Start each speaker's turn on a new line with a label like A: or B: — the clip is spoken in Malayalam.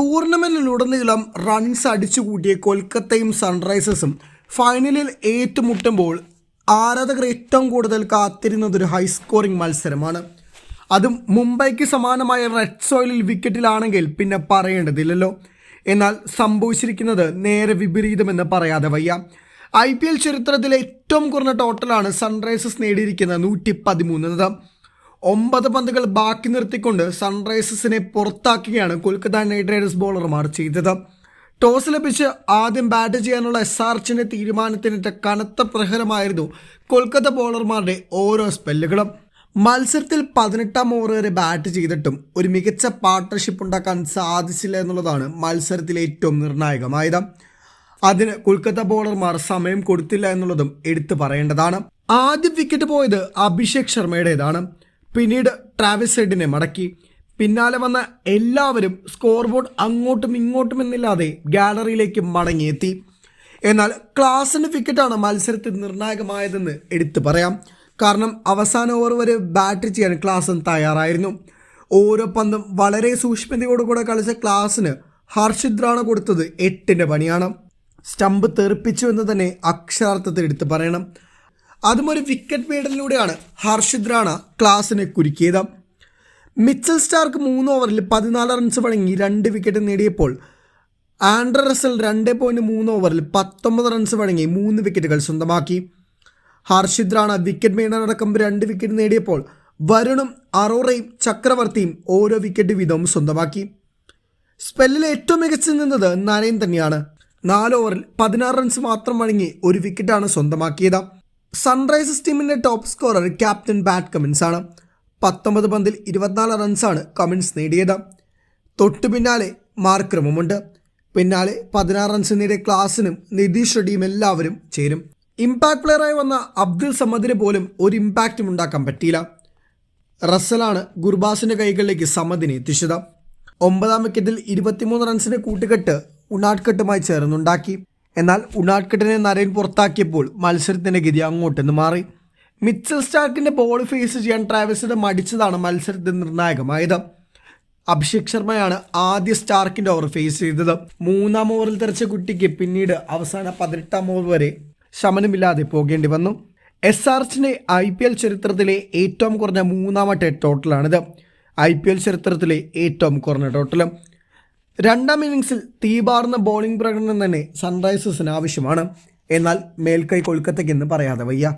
A: ടൂർണമെന്റിലുടനീളം റൺസ് അടിച്ചു കൂട്ടിയ കൊൽക്കത്തയും സൺറൈസേഴ്സും ഫൈനലിൽ ഏറ്റുമുട്ടുമ്പോൾ ആരാധകർ ഏറ്റവും കൂടുതൽ കാത്തിരുന്നത് ഒരു ഹൈ സ്കോറിംഗ് മത്സരമാണ്. അതും മുംബൈക്ക് സമാനമായ റെഡ് സോയിലിൽ വിക്കറ്റിലാണെങ്കിൽ പിന്നെ പറയേണ്ടതില്ലല്ലോ. എന്നാൽ സംഭവിച്ചിരിക്കുന്നത് നേരെ വിപരീതമെന്ന് പറയാതെ വയ്യ. ഐ പി എൽ ചരിത്രത്തിലെ ഏറ്റവും കുറഞ്ഞ ടോട്ടലാണ് സൺറൈസേഴ്സ് നേടിയിരിക്കുന്നത് നൂറ്റി പതിമൂന്നത് ഒമ്പത് പന്തുകൾ ബാക്കി നിർത്തിക്കൊണ്ട് സൺറൈസേഴ്സിനെ പുറത്താക്കുകയാണ് കൊൽക്കത്ത നൈറ്റ് റൈഡേഴ്സ് ബോളർമാർ ചെയ്തത്. ടോസ് ലഭിച്ച് ആദ്യം ബാറ്റ് ചെയ്യാനുള്ള എസ് ആർച്ചിന്റെ തീരുമാനത്തിനേറ്റ കനത്ത പ്രഹരമായിരുന്നു കൊൽക്കത്ത ബോളർമാരുടെ ഓരോ സ്പെല്ലുകളും. മത്സരത്തിൽ പതിനെട്ടാം ഓവർ വരെ ബാറ്റ് ചെയ്തിട്ടും ഒരു മികച്ച പാർട്ട്ണർഷിപ്പ് ഉണ്ടാക്കാൻ സാധിച്ചില്ല എന്നുള്ളതാണ് മത്സരത്തിൽ ഏറ്റവും നിർണായകമായത്. അതിന് കൊൽക്കത്ത ബോളർമാർ സമയം കൊടുത്തില്ല എന്നുള്ളതും എടുത്തു പറയേണ്ടതാണ്. ആദ്യം വിക്കറ്റ് പോയത് അഭിഷേക് ശർമ്മയുടേതാണ്. പിന്നീട് ട്രാവിസ് ഹെഡിനെ മടക്കി. പിന്നാലെ വന്ന എല്ലാവരും സ്കോർ ബോർഡ് അങ്ങോട്ടും ഇങ്ങോട്ടും എന്നില്ലാതെ ഗാലറിയിലേക്ക് മടങ്ങിയെത്തി. എന്നാൽ ക്ലാസിന് വിക്കറ്റാണ് മത്സരത്തിൽ നിർണായകമായതെന്ന് എടുത്തു പറയാം. കാരണം അവസാന ഓവർ വരെ ബാറ്റ് ചെയ്യാൻ ക്ലാസൻ തയ്യാറായിരുന്നു. ഓരോ പന്തും വളരെ സൂക്ഷ്മതയോടുകൂടെ കളിച്ച ക്ലാസ്സിന് ഹർഷിദ് റാണ കൊടുത്തത് എട്ടിന്റെ പണിയാണ്. സ്റ്റമ്പ് തെറിപ്പിച്ചു എന്ന് തന്നെ അക്ഷരാർത്ഥത്തിൽ എടുത്തു പറയണം. അതും ഒരു വിക്കറ്റ് വീടലിലൂടെയാണ് ഹർഷിദ് റാണ ക്ലാസിനെ കുരുക്കിയത്. മിച്ചൽ സ്റ്റാർക്ക് മൂന്ന് ഓവറിൽ പതിനാല് റൺസ് വഴങ്ങി രണ്ട് വിക്കറ്റ് നേടിയപ്പോൾ ആൻഡ്ര റസൽ രണ്ട് പോയിന്റ് മൂന്ന് ഓവറിൽ പത്തൊമ്പത് റൺസ് വഴങ്ങി മൂന്ന് വിക്കറ്റുകൾ സ്വന്തമാക്കി. ഹർഷിദ് റാണ വിക്കറ്റ് മേടാനടക്കം രണ്ട് വിക്കറ്റ് നേടിയപ്പോൾ വരുണും അറോറയും ചക്രവർത്തിയും ഓരോ വിക്കറ്റ് വീതവും സ്വന്തമാക്കി. സ്പെല്ലിൽ ഏറ്റവും മികച്ച നിന്നത് നരയൻ തന്നെയാണ്. നാല് ഓവറിൽ പതിനാറ് റൺസ് മാത്രം വഴങ്ങി ഒരു വിക്കറ്റാണ് സ്വന്തമാക്കിയത്. സൺറൈസേഴ്സ് ടീമിന്റെ top scorer captain Pat Cummins ആണ്. പത്തൊമ്പത് പന്തിൽ ഇരുപത്തിനാല് റൺസാണ് കമിൻസ് നേടിയത്. തൊട്ടു പിന്നാലെ മാർക്രമുമുണ്ട് പിന്നാലെ പതിനാറ് റൺസ് നേടിയ ക്ലാസിനും നിതീഷ് റെഡ്ഡിയും എല്ലാവരും ചേരും. ഇമ്പാക്ട് പ്ലെയറായി വന്ന അബ്ദുൽ സമദിന് പോലും ഒരു ഇമ്പാക്റ്റും ഉണ്ടാക്കാൻ പറ്റിയില്ല. റസലാണ് ഗുർബാസിന്റെ കൈകളിലേക്ക് സമദിനെ എത്തിച്ചത്. ഒമ്പതാം വിക്കറ്റിൽ ഇരുപത്തിമൂന്ന് റൺസിന്റെ കൂട്ടുകെട്ട് ഉണാട്ട്കെട്ടുമായി ചേർന്നുണ്ടാക്കി. എന്നാൽ ഉണാട്ട്കെട്ടിനെ നരയിൽ പുറത്താക്കിയപ്പോൾ മത്സരത്തിന്റെ ഗതി അങ്ങോട്ടെന്ന് മാറി. മിച്ചൽ സ്റ്റാർക്കിന്റെ ബോൾ ഫേസ് ചെയ്യാൻ ട്രാവൽസിനെ മടിച്ചതാണ് മത്സരത്തിൽ നിർണായകമായത്. അഭിഷേക് ശർമ്മയാണ് ആദ്യ സ്റ്റാർക്കിന്റെ ഓവർ ഫേസ് ചെയ്തത്. മൂന്നാം ഓവറിൽ തെറിച്ച കുട്ടിക്ക് പിന്നീട് അവസാന പതിനെട്ടാം ഓവർ വരെ ശമനമില്ലാതെ പോകേണ്ടി വന്നു. എസ് ആർച്ചിന്റെ ഐ പി എൽ ചരിത്രത്തിലെ ഏറ്റവും കുറഞ്ഞ മൂന്നാമത്തെ ടോട്ടലാണിത് ഐ പി എൽ ചരിത്രത്തിലെ ഏറ്റവും കുറഞ്ഞ ടോട്ടലും രണ്ടാം ഇന്നിങ്സിൽ തീപാർന്ന ബോളിംഗ് പ്രകടനം തന്നെ സൺറൈസേഴ്സിന് ആവശ്യമാണ് എന്നാൽ മേൽക്കൈ കൊൽക്കത്തയ്ക്കെന്ന് പറയാതെ വയ്യ.